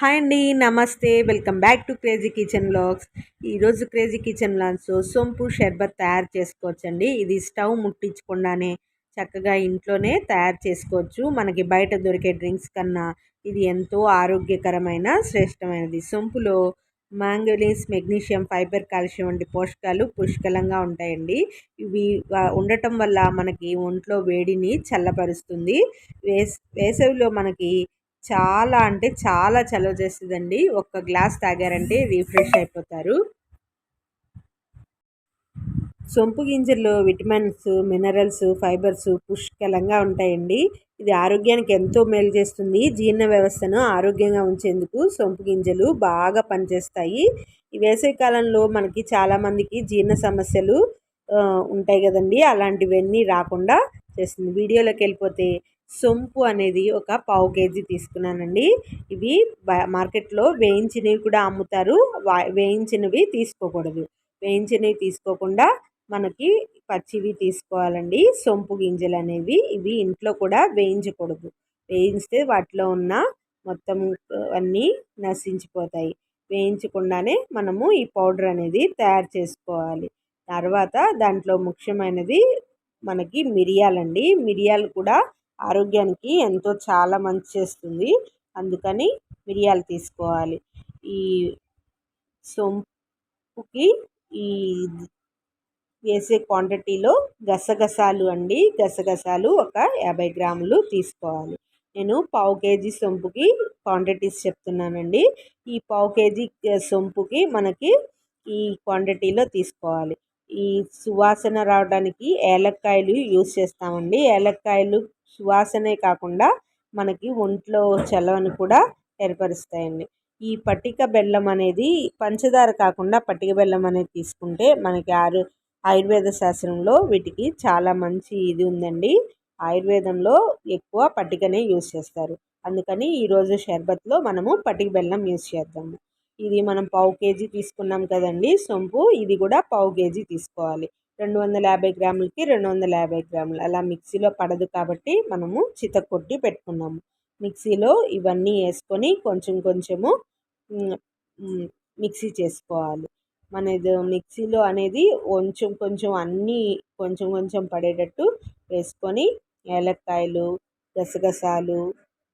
Hi అండి నమస్తే. Welcome back to crazy kitchen blogs ఈరోజు క్రేజీ కిచెన్ బ్లాగ్స్ సొంపు షర్బత్ తయారు చేసుకోవచ్చండి. ఇది స్టవ్ ముట్టించకుండానే చక్కగా ఇంట్లోనే తయారు చేసుకోవచ్చు. మనకి బయట దొరికే డ్రింక్స్ కన్నా ఇది ఎంతో ఆరోగ్యకరమైన శ్రేష్టమైనది. సొంపులో మ్యాంగోలిన్స్ మెగ్నీషియం ఫైబర్ కాల్షియం వంటి పోషకాలు పుష్కలంగా ఉంటాయండి. ఇవి ఉండటం వల్ల మనకి ఒంట్లో వేడిని చల్లపరుస్తుంది. వేస్ వేసవిలో మనకి చాలా అంటే చాలా చలవ చేస్తుందండి. ఒక్క గ్లాస్ తాగారంటే రీఫ్రెష్ అయిపోతారు. సొంపు గింజల్లో విటమిన్స్ మినరల్స్ ఫైబర్స్ పుష్కలంగా ఉంటాయండి. ఇది ఆరోగ్యానికి ఎంతో మేలు చేస్తుంది. జీర్ణ వ్యవస్థను ఆరోగ్యంగా ఉంచేందుకు సొంపు గింజలు బాగా పనిచేస్తాయి. ఈ వేసవికాలంలో మనకి చాలామందికి జీర్ణ సమస్యలు ఉంటాయి కదండి. అలాంటివన్నీ రాకుండా చేస్తుంది. వీడియోలోకి వెళ్ళిపోతే సొంపు అనేది ఒక పావు కేజీ తీసుకున్నానండి. ఇవి మార్కెట్లో వేయించినవి కూడా అమ్ముతారు. వేయించినవి తీసుకోకూడదు. వేయించినవి తీసుకోకుండా మనకి పచ్చివి తీసుకోవాలండి. సొంపు గింజలు అనేవి ఇవి ఇంట్లో కూడా వేయించకూడదు. వేయిస్తే వాటిలో ఉన్న మొత్తం అన్నీ నశించిపోతాయి. వేయించకుండానే మనము ఈ పౌడర్ అనేది తయారు చేసుకోవాలి. తర్వాత దాంట్లో ముఖ్యమైనది మనకి మిరియాలండి. మిరియాలు కూడా ఆరోగ్యానికి ఎంతో చాలా మంచి చేస్తుంది. అందుకని మిరియాలు తీసుకోవాలి. ఈ సొంపుకి ఈ వేసే క్వాంటిటీలో గసగసాలు అండి. గసగసాలు ఒక యాభై గ్రాములు తీసుకోవాలి. నేను పావు కేజీ సొంపుకి క్వాంటిటీస్ చెప్తున్నానండి. ఈ పావు కేజీ సొంపుకి మనకి ఈ క్వాంటిటీలో తీసుకోవాలి. ఈ సువాసన రావడానికి ఏలక్కాయలు యూస్ చేస్తామండి. ఏలక్కాయలు సువాసనే కాకుండా మనకి ఒంట్లో చలవని కూడా ఏర్పరుస్తాయండి. ఈ పటిక బెల్లం అనేది పంచదార కాకుండా పటిక బెల్లం అనేది తీసుకుంటే మనకి ఆరు ఆయుర్వేద శాస్త్రంలో వీటికి చాలా మంచి ఇది ఉందండి. ఆయుర్వేదంలో ఎక్కువ పటికనే యూస్ చేస్తారు. అందుకని ఈరోజు షర్బత్లో మనము పటిక బెల్లం యూస్ చేద్దాము. ఇది మనం పావు కేజీ తీసుకున్నాం కదండి సొంపు. ఇది కూడా పావు కేజీ తీసుకోవాలి. రెండు వందల యాభై గ్రాములకి రెండు వందల యాభై గ్రాములు. అలా మిక్సీలో పడదు కాబట్టి మనము చితకొట్టి పెట్టుకున్నాము. మిక్సీలో ఇవన్నీ వేసుకొని కొంచెం కొంచెము మిక్సీ చేసుకోవాలి. మన ఇది మిక్సీలో అనేది కొంచెం కొంచెం అన్నీ కొంచెం కొంచెం పడేటట్టు వేసుకొని ఏలక్కాయలు గసగసాలు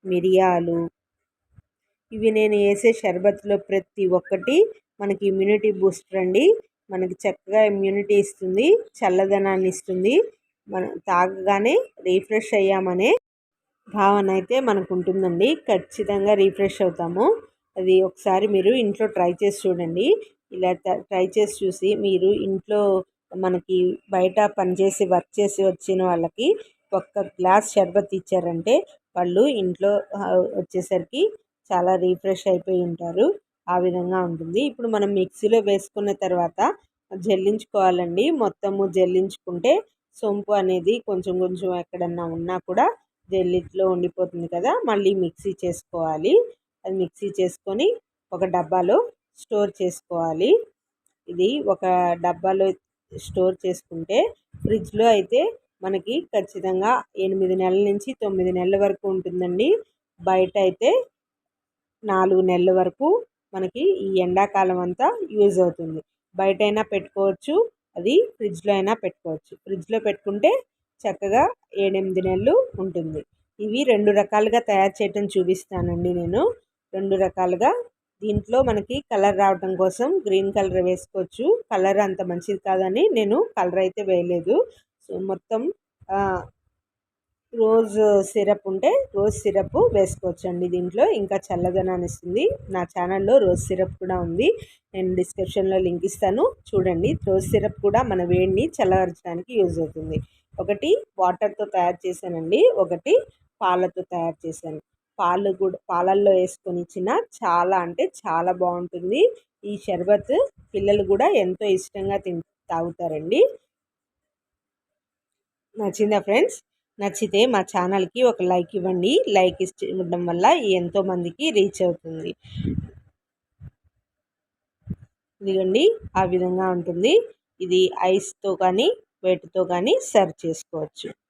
మిరియాలు ఇవి నేను వేసే షర్బత్లో ప్రతి ఒక్కటి మనకి ఇమ్యూనిటీ బూస్టర్ అండి. మనకి చక్కగా ఇమ్యూనిటీ ఇస్తుంది చల్లదనాన్ని ఇస్తుంది. మనం తాగగానే రీఫ్రెష్ అయ్యామనే భావన అయితే మనకు ఉంటుందండి. ఖచ్చితంగా రీఫ్రెష్ అవుతాము. అది ఒకసారి మీరు ఇంట్లో ట్రై చేసి చూడండి. ఇలా ట్రై చేసి చూసి మీరు ఇంట్లో మనకి బయట పనిచేసి వర్క్ చేసి వచ్చిన వాళ్ళకి ఒక్క గ్లాస్ షర్బత్ ఇచ్చారంటే వాళ్ళు ఇంట్లో వచ్చేసరికి చాలా రీఫ్రెష్ అయిపోయి ఉంటారు. ఆ విధంగా ఉంటుంది. ఇప్పుడు మనం మిక్సీలో వేసుకున్న తర్వాత జల్లించుకోవాలండి. మొత్తము జల్లించుకుంటే సొంపు అనేది కొంచెం కొంచెం ఎక్కడన్నా ఉన్నా కూడా జల్లిట్లో ఉండిపోతుంది కదా! మళ్ళీ మిక్సీ చేసుకోవాలి. అది మిక్సీ చేసుకొని ఒక డబ్బాలో స్టోర్ చేసుకోవాలి. ఇది ఒక డబ్బాలో స్టోర్ చేసుకుంటే ఫ్రిడ్జ్లో అయితే మనకి ఖచ్చితంగా ఎనిమిది నెలల నుంచి తొమ్మిది నెలల వరకు ఉంటుందండి. బయట అయితే నాలుగు నెలల వరకు మనకి ఈ ఎండాకాలం అంతా యూజ్ అవుతుంది. బయట అయినా పెట్టుకోవచ్చు అది ఫ్రిడ్జ్లో అయినా పెట్టుకోవచ్చు. ఫ్రిడ్జ్లో పెట్టుకుంటే చక్కగా ఏడెనిమిది నెలలు ఉంటుంది. ఇవి రెండు రకాలుగా తయారు చేయటం చూపిస్తానండి నేను. రెండు రకాలుగా. దీంట్లో మనకి కలర్ రావటం కోసం గ్రీన్ కలర్ వేసుకోవచ్చు. కలర్ అంత మంచిది కాదని నేను కలర్ అయితే వేయలేదు. సో మొత్తం రోజ్ సిరప్ ఉంటే రోజ్ సిరప్ వేసుకోవచ్చండి దీంట్లో. ఇంకా చల్లదనాన్ని ఇస్తుంది. నా ఛానల్లో రోజ్ సిరప్ కూడా ఉంది. నేను డిస్క్రిప్షన్లో లింక్ ఇస్తాను. చూడండి రోజ్ సిరప్ కూడా మన వేడిని చల్లవరచడానికి యూజ్ అవుతుంది. ఒకటి వాటర్తో తయారు చేశానండి. ఒకటి పాలతో తయారు చేశాను. పాలు కూడా పాలల్లో వేసుకొని ఇచ్చిన చాలా అంటే చాలా బాగుంటుంది. ఈ షర్బత్ పిల్లలు కూడా ఎంతో ఇష్టంగా తిన్ తాగుతారండి. నచ్చిందా ఫ్రెండ్స్? నచ్చితే మా ఛానల్కి ఒక లైక్ ఇవ్వండి. లైక్ ఇవ్వడం వల్ల ఎంతోమందికి రీచ్ అవుతుంది. ఇదిగండి ఆ విధంగా ఉంటుంది. ఇది ఐస్తో కానీ వేటితో కానీ సర్వ్ చేసుకోవచ్చు.